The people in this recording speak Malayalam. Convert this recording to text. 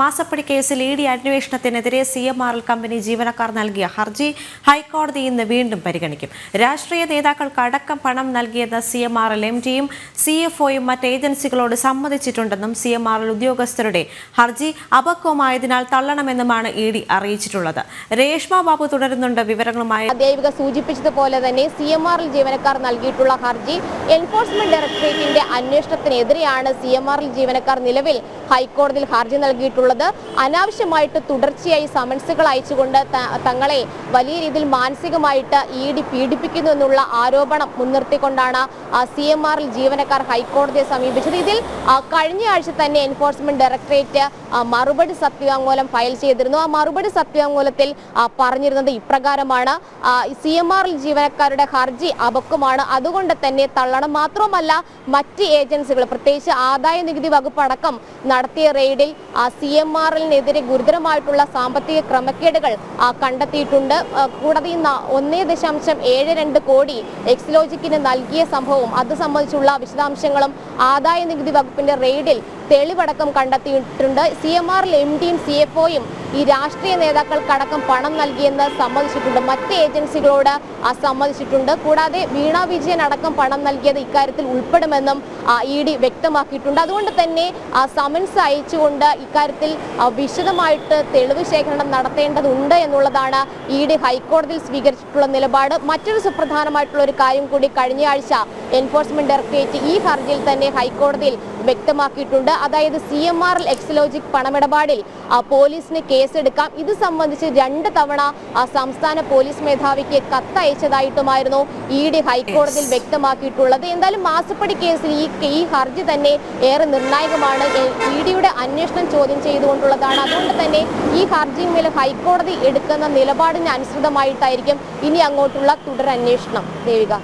മാസപ്പടി കേസിൽ E D അന്വേഷണത്തിനെതിരെ C M R L company ജീവനക്കാർ നൽകിയ ഹർജി ഹൈക്കോടതി ഇന്ന് വീണ്ടും പരിഗണിക്കും. രാഷ്ട്രീയ നേതാക്കൾക്ക് അടക്കം പണം നൽകിയത് C M R L M ഡിയും സി എഫ് ഒയും മറ്റ് ഏജൻസികളോട് സമ്മതിച്ചിട്ടുണ്ടെന്നും സി എം ആർ എൽ ഉദ്യോഗസ്ഥരുടെ ഹർജി അപക്വമായതിനാൽ തള്ളണമെന്നുമാണ് ഇ ഡി അറിയിച്ചിട്ടുള്ളത്. രേഷ്മ ബാബു തുടരുന്നുണ്ട് വിവരങ്ങളുമായി. അധ്യാപിക സൂചിപ്പിച്ചതുപോലെ തന്നെ സി എം ആർ എൽ ജീവനക്കാർ നൽകിയിട്ടുള്ള ഹർജി എൻഫോഴ്സ്മെന്റ് ഡയറക്ടറേറ്റിന്റെ അന്വേഷണത്തിനെതിരെയാണ് സി എം ആർ എൽ ജീവനക്കാർ നിലവിൽ ഹൈക്കോടതിയിൽ ഹർജി നൽകിയിട്ടുള്ളത്. അനാവശ്യമായിട്ട് തുടർച്ചയായി സമൻസുകൾ അയച്ചുകൊണ്ട് തങ്ങളെ വലിയ രീതിയിൽ മാനസികമായിട്ട് ഇ ഡി പീഡിപ്പിക്കുന്നു എന്നുള്ള ആരോപണം മുൻനിർത്തിക്കൊണ്ടാണ് സി എം ആറിൽ ജീവനക്കാർ ഹൈക്കോടതിയെ സമീപിച്ചത്. ഇതിൽ കഴിഞ്ഞ ആഴ്ച തന്നെ എൻഫോഴ്സ്മെന്റ് ഡയറക്ടറേറ്റ് മറുപടി സത്യവാങ്മൂലം ഫയൽ ചെയ്തിരുന്നു. ആ മറുപടി സത്യവാങ്മൂലത്തിൽ പറഞ്ഞിരുന്നത് ഇപ്രകാരമാണ്. സി എം ആറിൽ ജീവനക്കാരുടെ ഹർജി അപക്വമാണ് അതുകൊണ്ട് തന്നെ തള്ളണം. മാത്രമല്ല മറ്റ് ഏജൻസികൾ പ്രത്യേകിച്ച് ആദായ നികുതി വകുപ്പ് അടക്കം നടത്തിയ റെയ്ഡിൽ സി എം ആർ എല്ലിനെതിരെ ഗുരുതരമായിട്ടുള്ള സാമ്പത്തിക ക്രമക്കേടുകൾ കണ്ടെത്തിയിട്ടുണ്ട്. കൂടാതെ ഒന്നേ ദശാംശം ഏഴ് രണ്ട് കോടി എക്സ്ലോജിക്കിന് നൽകിയ സംഭവവും അത് സംബന്ധിച്ചുള്ള വിശദാംശങ്ങളും ആദായ നികുതി വകുപ്പിന്റെ റെയ്ഡിൽ തെളിവടക്കം കണ്ടെത്തിയിട്ടുണ്ട്. സി എം ആറിൽ എം ഡിയും സി എഫ് ഒയും ഈ രാഷ്ട്രീയ നേതാക്കൾക്കടക്കം പണം നൽകിയെന്ന് സമ്മതിച്ചിട്ടുണ്ട്. മറ്റ് ഏജൻസികളോട് സമ്മതിച്ചിട്ടുണ്ട്. കൂടാതെ വീണ വിജയൻ അടക്കം പണം നൽകിയത് ഇക്കാര്യത്തിൽ ഉൾപ്പെടുമെന്നും ഇ ഡി വ്യക്തമാക്കിയിട്ടുണ്ട്. അതുകൊണ്ട് തന്നെ സമൻസ് അയച്ചുകൊണ്ട് ഇക്കാര്യത്തിൽ വിശദമായിട്ട് തെളിവ് ശേഖരണം നടത്തേണ്ടതുണ്ട് എന്നുള്ളതാണ് ഇ ഡി ഹൈക്കോടതിയിൽ സ്വീകരിച്ചിട്ടുള്ള നിലപാട്. മറ്റൊരു സുപ്രധാനമായിട്ടുള്ള ഒരു കാര്യം കൂടി കഴിഞ്ഞ ആഴ്ച എൻഫോഴ്സ്മെന്റ് ഡയറക്ടറേറ്റ് ഈ ഹർജിയിൽ തന്നെ ഹൈക്കോടതിയിൽ വ്യക്തമാക്കിയിട്ടുണ്ട്. അതായത് സി എം ആർ എക്സലോജിക് പണമിടപാടിൽ പോലീസിന് പോലീസിന് കേസെടുക്കാം. ഇത് സംബന്ധിച്ച് രണ്ട് തവണ ആ, സംസ്ഥാന പോലീസ് മേധാവിക്ക് കത്തയച്ചതായിട്ടുമായിരുന്നു ഇ ഡി ഹൈക്കോടതിയിൽ വ്യക്തമാക്കിയിട്ടുള്ളത്. എന്തായാലും മാസപ്പടി കേസിൽ ഈ ഈ ഹർജി തന്നെ ഏറെ നിർണായകമാണ്. ഇ ഡിയുടെ അന്വേഷണം ചോദ്യം ചെയ്തുകൊണ്ടുള്ളതാണ്. അതുകൊണ്ട് തന്നെ ഈ ഹർജിയിന്മേൽ ഹൈക്കോടതി എടുക്കുന്ന നിലപാടിന് അനുസൃതമായിട്ടായിരിക്കും ഇനി അങ്ങോട്ടുള്ള തുടരന്വേഷണം. ദേവിക.